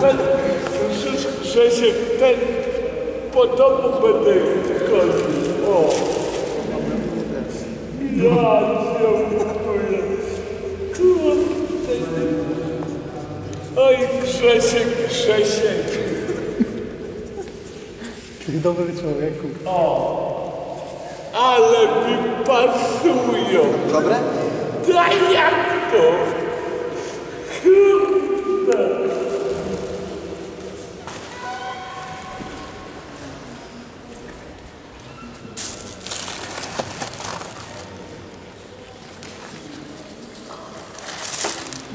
Ten Grzesiek, ten po domu będę chodził. O. Ja dziękuję. Kurde. Oj, Grzesiek, Grzesiek. Ty dobry człowieku. Ale mi pasują. Dobre? Daj jak to?